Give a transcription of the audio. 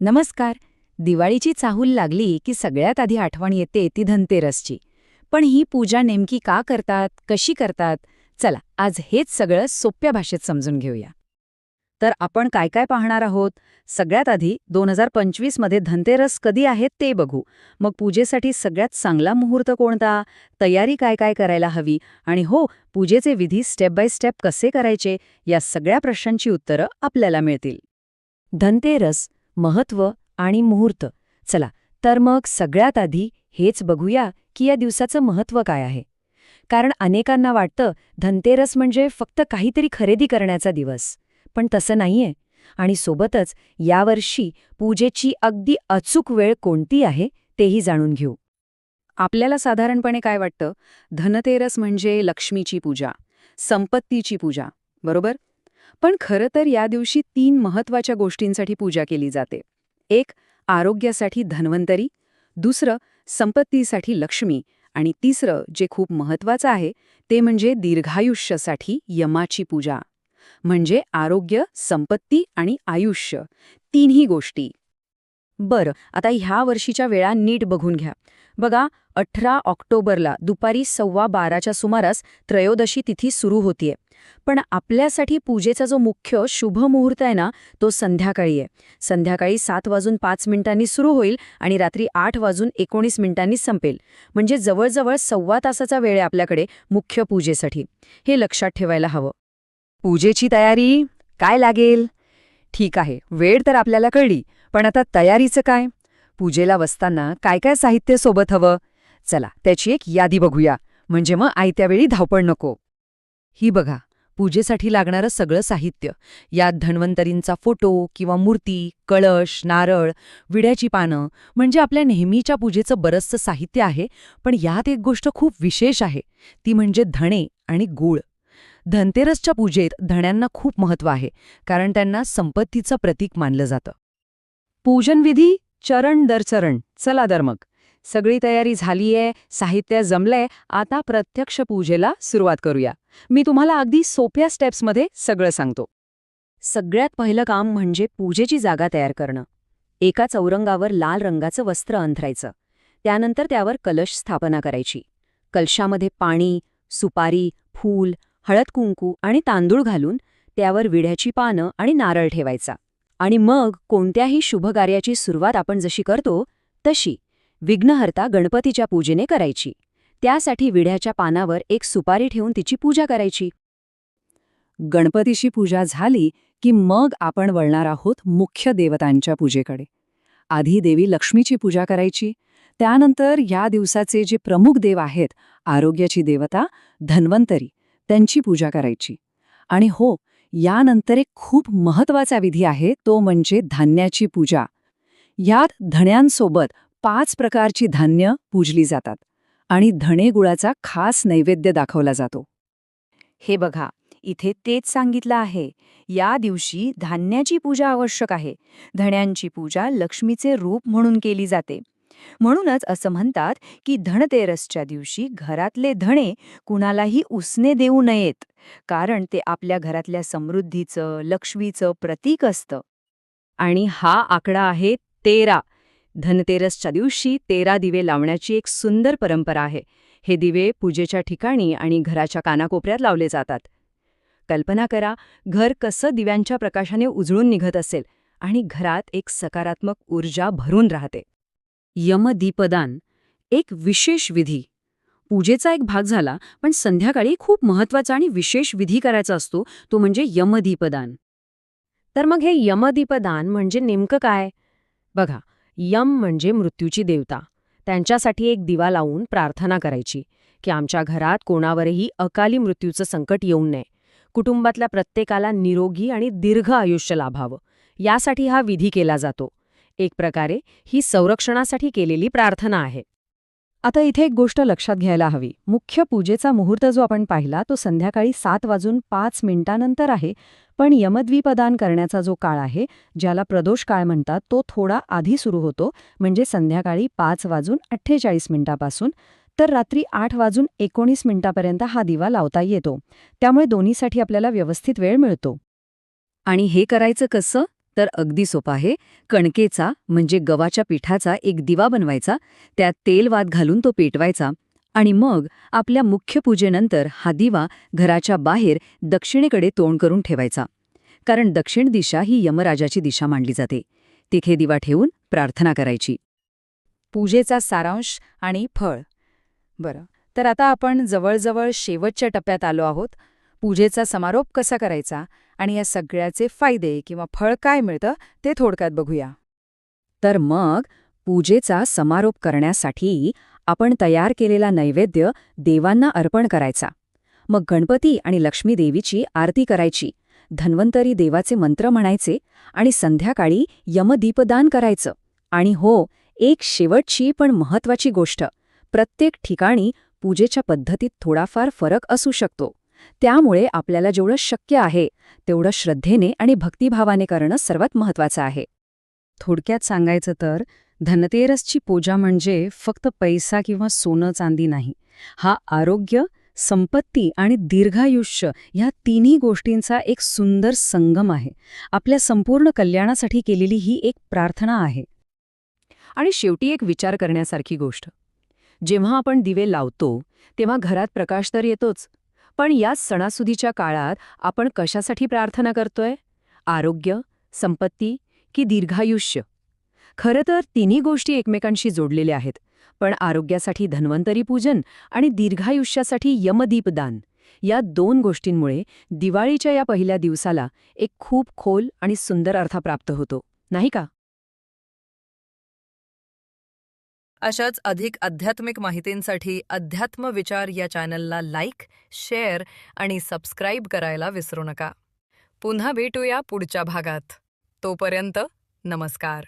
नमस्कार. दिवाळीची चाहूल लागली की सगळ्यात आधी आठवण येते ती धनतेरसची. पण ही पूजा नेमकी का करतात कशी करतात? चला आज हेच सगळं सोप्या भाषेत समजून घेऊया. तर आपण काय काय पाहणार आहोत? सगळ्यात आधी दोन हजार पंचवीसमध्ये धनतेरस कधी आहे ते बघू. मग पूजेसाठी सगळ्यात चांगला मुहूर्त कोणता? तयारी काय काय करायला हवी? आणि हो पूजेचे विधी स्टेप बाय स्टेप कसे करायचे? या सगळ्या प्रश्नांची उत्तरं आपल्याला मिळतील. धनतेरस महत्त्व आणि मुहूर्त. चला तर मग सगळ्यात आधी हेच बघूया की या दिवसाचं महत्त्व काय आहे. कारण अनेकांना वाटतं धनतेरस म्हणजे फक्त काहीतरी खरेदी करण्याचा दिवस. पण तसं नाहीये. आणि सोबतच यावर्षी पूजेची अगदी अचूक वेळ कोणती आहे तेही जाणून घेऊ. आपल्याला साधारणपणे काय वाटतं? धनतेरस म्हणजे लक्ष्मीची पूजा संपत्तीची पूजा बरोबर? पण खरं तर या दिवशी तीन महत्त्वाच्या गोष्टींसाठी पूजा केली जाते. एक आरोग्यासाठी धन्वंतरी. दुसरं संपत्तीसाठी लक्ष्मी. आणि तिसरं जे खूप महत्वाचं आहे ते म्हणजे दीर्घायुष्यासाठी यमाची पूजा. म्हणजे आरोग्य संपत्ती आणि आयुष्य. तीनही गोष्टी. बरं आता ह्या वर्षीच्या वेळा नीट बघून घ्या. बघा अठरा ऑक्टोबरला दुपारी सव्वा बाराच्या सुमारास त्रयोदशी तिथी सुरू होतीये. पण आपल्यासाठी पूजेचा जो मुख्य शुभ मुहूर्त आहे ना तो संध्याकाळी आहे. संध्याकाळी सात वाजून पाच मिनिटांनी सुरू होईल आणि रात्री आठ वाजून एकोणीस मिनिटांनी संपेल. म्हणजे जवळजवळ सव्वा तासाचा वेळ आहे आपल्याकडे मुख्य पूजेसाठी. हे लक्षात ठेवायला हवं. पूजेची तयारी काय लागेल? ठीक आहे वेळ तर आपल्याला कळली. पण आता तयारीचं काय? पूजेला बसताना काय काय साहित्य सोबत हवं? चला त्याची एक यादी बघूया. म्हणजे मग आयत्यावेळी धावपळ नको. ही बघा पूजेसाठी लागणारं सगळं साहित्य. यात धन्वंतरींचा फोटो किंवा मूर्ती कळश नारळ विड्याची पानं म्हणजे आपल्या नेहमीच्या पूजेचं बरंचसं साहित्य आहे पण यात एक गोष्ट खूप विशेष आहे. ती म्हणजे धणे आणि गूळ. धनतेरसच्या पूजेत धण्यांना खूप महत्त्व आहे कारण त्यांना संपत्तीचं प्रतीक मानलं जातं. पूजनविधी चरण दर चरण. चला दर मग. सगळी तयारी झालीये साहित्य जमलंय आता प्रत्यक्ष पूजेला सुरुवात करूया. मी तुम्हाला अगदी सोप्या स्टेप्समध्ये सगळं सांगतो. सगळ्यात पहिलं काम म्हणजे पूजेची जागा तयार करणं. एका चौरंगावर लाल रंगाचं वस्त्र अंथरायचं. त्यानंतर त्यावर कलश स्थापना करायची. कलशामध्ये पाणी सुपारी फूल हळद कुंकू आणि तांदूळ घालून त्यावर विड्याची पानं आणि नारळ ठेवायचा. आणि मग कोणत्याही शुभकार्याची सुरुवात आपण जशी करतो तशी विघ्नहर्ता गणपतीच्या पूजेने करायची. त्यासाठी विड्याच्या पानावर एक सुपारी ठेवून तिची पूजा करायची. गणपतीची पूजा झाली की मग आपण वळणार आहोत मुख्य देवतांच्या पूजेकडे. आधी देवी लक्ष्मीची पूजा करायची. त्यानंतर या दिवसाचे जे प्रमुख देव आहेत आरोग्याची देवता धन्वंतरी त्यांची पूजा करायची. आणि हो यानंतर एक खूप महत्त्वाचा विधी आहे तो म्हणजे धान्याची पूजा. यात धण्यांसोबत पाच प्रकारची धान्य पूजली जातात आणि धणे गुळाचा खास नैवेद्य दाखवला जातो. हे बघा इथे तेच सांगितलं आहे. या दिवशी धान्याची पूजा आवश्यक आहे. धण्यांची पूजा लक्ष्मीचे रूप म्हणून केली जाते. म्हणूनच असं म्हणतात की धनतेरसच्या दिवशी घरातले धणे कुणालाही उसने देऊ नयेत कारण ते आपल्या घरातल्या समृद्धीचं लक्ष्मीचं प्रतीक असतं. आणि हा आकडा आहे तेरा. धनतेरसच्या दिवशी तेरा दिवे लावण्याची एक सुंदर परंपरा आहे. हे दिवे पूजेच्या ठिकाणी आणि घराच्या कानाकोपऱ्यात लावले जातात. कल्पना करा घर कसं दिव्यांच्या प्रकाशाने उजळून निघत असेल आणि घरात एक सकारात्मक ऊर्जा भरून राहते. यमदीपदान एक विशेष विधी. पूजेचा एक भाग झाला पण संध्याकाळी खूप महत्त्वाचा आणि विशेष विधी करायचा असतो तो म्हणजे यमदीपदान. तर मग हे यमदीपदान म्हणजे नेमकं काय? बघा यम म्हणजे मृत्यूची देवता. त्यांच्यासाठी एक दिवा लावून प्रार्थना करायची की आमच्या घरात कोणावरही अकाली मृत्यूचं संकट येऊ नये. कुटुंबातल्या प्रत्येकाला निरोगी आणि दीर्घ आयुष्य लाभावं. यासाठी हा विधी केला जातो. एक प्रकारे ही संरक्षणासाठी केलेली प्रार्थना आहे. आता इथे एक गोष्ट लक्षात घ्यायला हवी. मुख्य पूजेचा मुहूर्त जो आपण पाहिला तो संध्याकाळी सात वाजून पाच मिनिटांनंतर आहे पण यमद्वीपदान करण्याचा जो काळ आहे ज्याला प्रदोष काळ म्हणतात तो थोडा आधी सुरू होतो म्हणजे संध्याकाळी पाच वाजून अठ्ठेचाळीस मिनिटापासून तर रात्री आठ वाजून एकोणीस मिनिटापर्यंत हा दिवा लावता येतो. त्यामुळे दोन्हीसाठी आपल्याला व्यवस्थित वेळ मिळतो. आणि हे करायचं कसं? तर अगदी सोपा आहे. कणकेचा म्हणजे गव्हाच्या पिठाचा एक दिवा बनवायचा. त्यात तेल वात घालून तो पेटवायचा. आणि मग आपल्या मुख्य पूजेनंतर हा दिवा घराच्या बाहेर दक्षिणेकडे तोंड करून ठेवायचा. कारण दक्षिण दिशा ही यमराजाची दिशा मानली जाते. तिथे दिवा ठेवून प्रार्थना करायची. पूजेचा सारांश आणि फळ. बरं तर आता आपण जवळजवळ शेवटच्या टप्प्यात आलो आहोत. पूजेचा समारोप कसा करायचा? आणि या सगळ्याचे फायदे किंवा फळ काय मिळतं ते थोडक्यात बघूया. तर मग पूजेचा समारोप करण्यासाठी आपण तयार केलेला नैवेद्य देवांना अर्पण करायचा. मग गणपती आणि लक्ष्मी देवीची आरती करायची. धन्वंतरी देवाचे मंत्र म्हणायचे आणि संध्याकाळी यमदीपदान करायचं. आणि हो एक शेवटची पण महत्वाची गोष्ट प्रत्येक ठिकाणी पूजेच्या पद्धतीत थोडाफार फरक असू शकतो. त्यामुळे आपल्याला जेवढं शक्य आहे तेवढं श्रद्धेने आणि भक्तिभावाने करणं सर्वात महत्वाचं आहे. थोडक्यात सांगायचं तर धनतेरसची पूजा म्हणजे फक्त पैसा किंवा सोनं चांदी नाही. हा आरोग्य संपत्ती आणि दीर्घायुष्य ह्या तिन्ही गोष्टींचा एक सुंदर संगम आहे. आपल्या संपूर्ण कल्याणासाठी केलेली ही एक प्रार्थना आहे. आणि शेवटी एक विचार करण्यासारखी गोष्ट. जेव्हा आपण दिवे लावतो तेव्हा घरात प्रकाश तर येतोच. पण या सणासुदीच्या काळात आपण कशासाठी प्रार्थना करतोय? आरोग्य संपत्ती की दीर्घायुष्य? खरं तर तिन्ही गोष्टी एकमेकांशी जोडलेल्या आहेत पण आरोग्यासाठी धन्वंतरी पूजन आणि दीर्घायुष्यासाठी यमदीपदान या दोन गोष्टींमुळे दिवाळीच्या या पहिल्या दिवसाला एक खूप खोल आणि सुंदर अर्थ प्राप्त होतो नाही का? अशाच अधिक आध्यात्मिक माहितींसाठी अध्यात्म विचार या चॅनलला लाईक शेअर आणि सबस्क्राईब करायला विसरू नका. पुन्हा भेटूया पुढच्या भागात. तोपर्यंत नमस्कार.